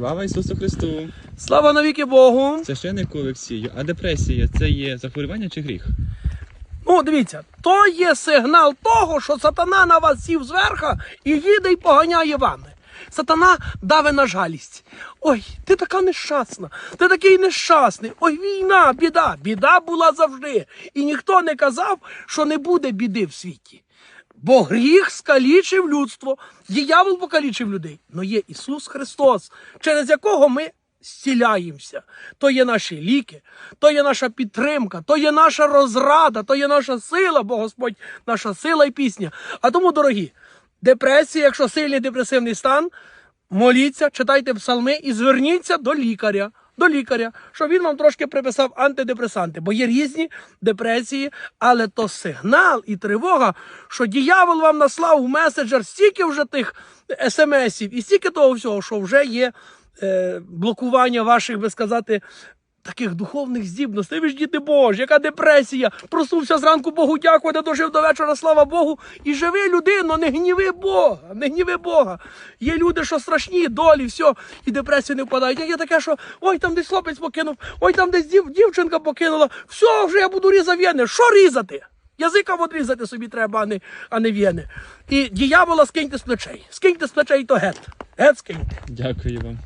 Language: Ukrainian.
Слава Ісусу Христу! Слава навіки Богу! Священнику Олексію, а депресія це є захворювання чи гріх? Ну, дивіться, то є сигнал того, що сатана на вас сів зверха і їде й поганяє вами. Сатана даве на жалість. Ой, ти така нещасна, ти такий нещасний. Ой, війна, біда. Біда була завжди. І ніхто не казав, що не буде біди в світі. Бо гріх скалічив людство, диявол покалічив людей. Но є Ісус Христос, через якого ми зціляємося. То є наші ліки, то є наша підтримка, то є наша розрада, то є наша сила, бо Господь наша сила і пісня. А тому, дорогі, депресія, якщо сильний депресивний стан, моліться, читайте псалми і зверніться до лікаря. До лікаря, щоб він вам трошки приписав антидепресанти, бо є різні депресії, але то сигнал і тривога, що діявол вам наслав в меседжер стільки вже тих смсів і стільки того всього, що вже є е, блокування ваших, би сказати, таких духовних здібностей. Ви ж діти Божі, яка депресія. Проснувся зранку Богу дякувати, дожив до вечора, слава Богу. І живи людино, не гніви Бога, не гніви Бога. Є люди, що страшні, долі, все, і депресію не впадають. Є таке, що ой, там десь хлопець покинув, ой, там десь дів, дівчинка покинула. Все, вже я буду різати вени. Що різати? Язика одрізати собі треба, а не, а не вени. І діявола скиньте з плечей. Скиньте з плечей, то гет. Гет скиньте. Дякую вам.